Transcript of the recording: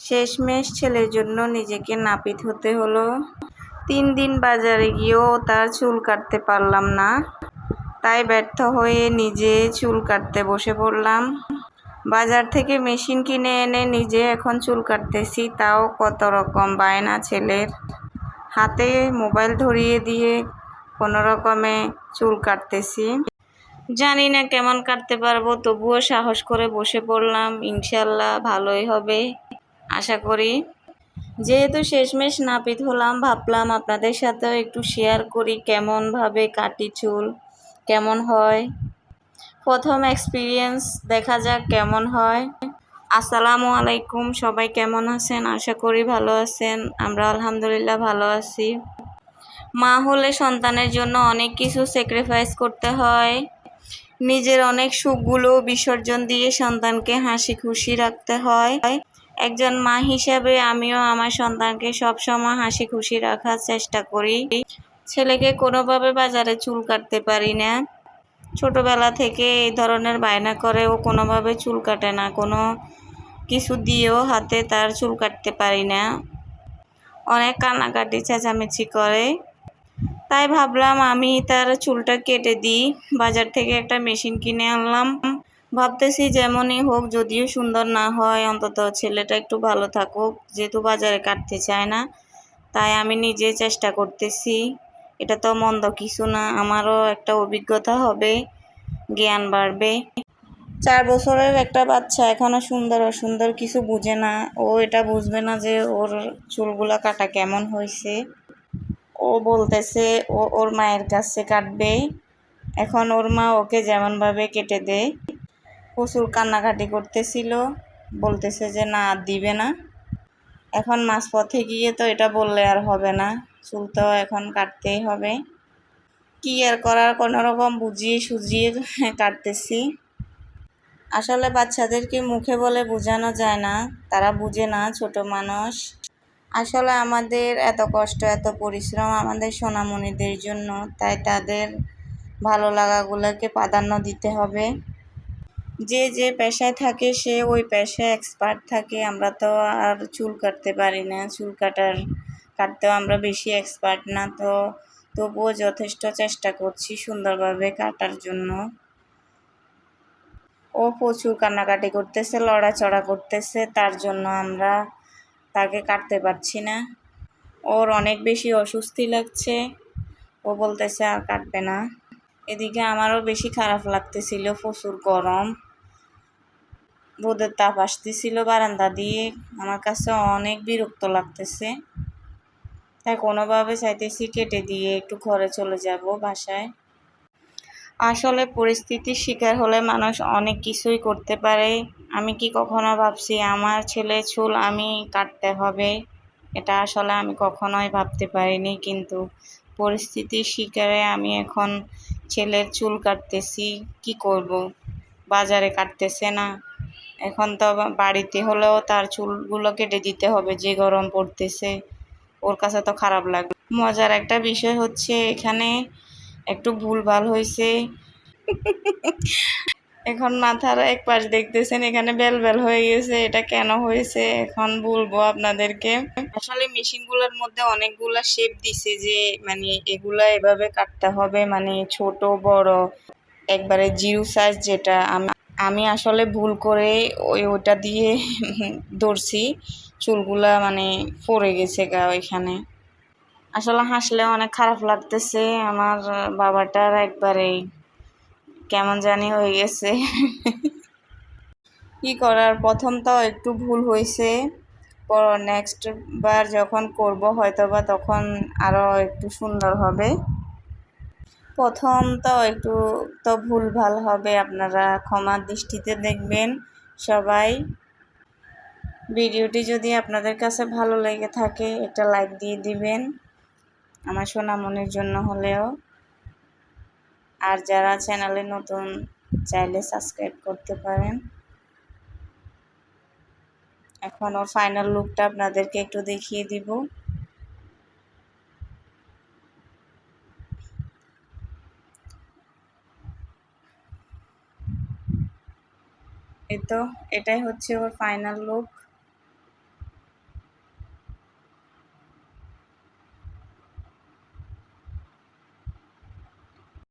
শেষমেশ ছেলের জন্য নিজেকে নাপিত হতে হলো। তিন দিন বাজারে গিয়েও তার চুল কাটতে পারলাম না। তাই ব্যর্থ হয়ে নিজে চুল কাটতে বসে পড়লাম। বাজার থেকে মেশিন কিনে এনে নিজে এখন চুল কাটতেছি, তাও কত রকম বায়না ছেলের। হাতে মোবাইল ধরিয়ে দিয়ে কোনো রকমে চুল কাটতেছি। জানি না কেমন কাটতে পারব, তবুও সাহস করে বসে পড়লাম। ইনশাল্লাহ ভালোই হবে। আশা করি। যেহেতু শেষমেশ নাপিত হলাম, ভাবলাম আপনাদের সাথেও একটু শেয়ার করি কেমনভাবে কাটি চুল, কেমন হয়। প্রথম এক্সপিরিয়েন্স দেখা যাক কেমন হয়। আসসালামু আলাইকুম, সবাই কেমন আছেন? আশা করি ভালো আছেন, আমরা আলহামদুলিল্লাহ ভালো আছি। মা হলে সন্তানের জন্য অনেক কিছু স্যাক্রিফাইস করতে হয়। নিজের অনেক সুখগুলো বিসর্জন দিয়ে সন্তানকে হাসি খুশি রাখতে হয়। একজন মা হিসাবে আমিও আমার সন্তানকে সবসময় হাসি খুশি রাখার চেষ্টা করি। ছেলেকে কোনোভাবে বাজারে চুল কাটতে পারি না। ছোটবেলা থেকে এই ধরনের বায়না করে ও কোনোভাবে চুল কাটে না, কোনো কিছু দিয়েও হাতে তার চুল কাটতে পারি না। অনেক কান্নাকাটি চেঁচামেচি করে। তাই ভাবলাম আমি তার চুলটা কেটে দিই। বাজার থেকে একটা মেশিন কিনে আনলাম। ভাবতেছি যেমনই হোক, যদিও সুন্দর না হয়, অন্তত ছেলেটা একটু ভালো থাকুক। যেহেতু বাজারে কাটতে চায় না, তাই আমি নিজে চেষ্টা করতেছি। এটা তো মন্দ কিছু না, আমারও একটা অভিজ্ঞতা হবে, জ্ঞান বাড়বে। চার বছরের একটা বাচ্চা, এখনও সুন্দর অসুন্দর কিছু বুঝে না। ও এটা বুঝবে না যে ওর চুলগুলা কাটা কেমন হয়েছে। ও বলতেছে, ও, ওর মায়ের কাছে কাটবে। এখন ওর মা ওকে যেমনভাবে কেটে দেয়। প্রচুর কান্নাকাটি করতেছিল। বলতেছে যে, না, আর দিবে না। এখন মাঝপথে গিয়ে তো এটা বললে আর হবে না। চুল তো এখন কাটতেই হবে। কি আর করার, কোনো রকম বুঝিয়ে সুজিয়ে কাটতেছি। আসলে বাচ্চাদেরকে মুখে বলে বোঝানো যায় না। তারা বুঝে না, ছোট মানুষ। আসলে আমাদের এত কষ্ট, এত পরিশ্রম আমাদের সোনামণিদের জন্য। তাই তাদের ভালো লাগাগুলোকে প্রাধান্য দিতে হবে। যে যে পেশায় থাকে সে ওই পেশায় এক্সপার্ট থাকে। আমরা তো আর চুল কাটতে পারি না। চুল কাটার, কাটতেও আমরা বেশি এক্সপার্ট না। তো তবুও যথেষ্ট চেষ্টা করছি সুন্দরভাবে কাটার জন্য। ও প্রচুর কান্নাকাটি করতেছে, লড়াচড়া করতেছে। তার জন্য আমরা তাকে কাটতে পারছি না। ওর অনেক বেশি অস্বস্তি লাগছে। ও বলতেছে আর কাটবে না। এদিকে আমারও বেশি খারাপ লাগতেছিল প্রচুর গরম। রোদের তাপ আসতেছিল, বারান্দা দিয়ে আমার কাছে অনেক বিরক্ত লাগতেছে। তাই কোনোভাবে চাইতেছি কেটে দিয়ে একটু ঘরে চলে যাব বাসায়। আসলে পরিস্থিতির শিকার হলে মানুষ অনেক কিছুই করতে পারে। আমি কি কখনো ভাবছি, আমার ছেলে চুল আমি কাটতে হবে? এটা আসলে আমি কখনোই ভাবতে পারিনি, কিন্তু পরিস্থিতির শিকারে আমি এখন ছেলের চুল কাটতেছি, কি করব? বাজারে কাটতেছে না। এখন তো বাড়িতে হলেও তার চুলগুলো কেটে দিতে হবে, যে গরম পড়তেছে। ওর কাছে তো খারাপ লাগবে। মজার একটা বিষয় হচ্ছে এখানে একটু ভুলভাল হয়েছে। এখন মাথার এক পাশ দেখতেছেন, এখানে বেল বেল হয়ে গেছে, এটা কেন হয়েছে? এখন বলব আপনাদেরকে। আসলে মেশিনগুলোর মধ্যে অনেকগুলা শেপ দিছে যে মানে এগুলা এভাবে কাটতে হবে মানে ছোট, বড়, একবারে জিরো সাইজ যেটা আমি আমি আসলে ভুল করে ওই ওটা দিয়ে ধরছি। চুলগুলা মানে পড়ে গেছে গা ওইখানে। আসলে হাসলে অনেক খারাপ লাগতেছে। আমার বাবাটার একবারে কেমন জানি হয়ে গেছে। কি করার? প্রথম তো একটু ভুল হয়েছে। পর নেক্সট বার যখন করব হয়তো বা তখন আরও একটু সুন্দর হবে। প্রথম তো একটু তো ভুল ভালো হবে, আপনারা ক্ষমার দৃষ্টিতে দেখবেন সবাই। ভিডিওটি যদি আপনাদের কাছে ভালো লেগে থাকে, একটা লাইক দিয়ে দিবেন আমার সোনামনির জন্য হলেও। আর যারা চ্যানেলে নতুন, চাইলে সাবস্ক্রাইব করতে পারেন। এখন ওর ফাইনাল লুকটা আপনাদেরকে একটু দেখিয়ে দিব। এই তো এটাই হচ্ছে ওর ফাইনাল লুক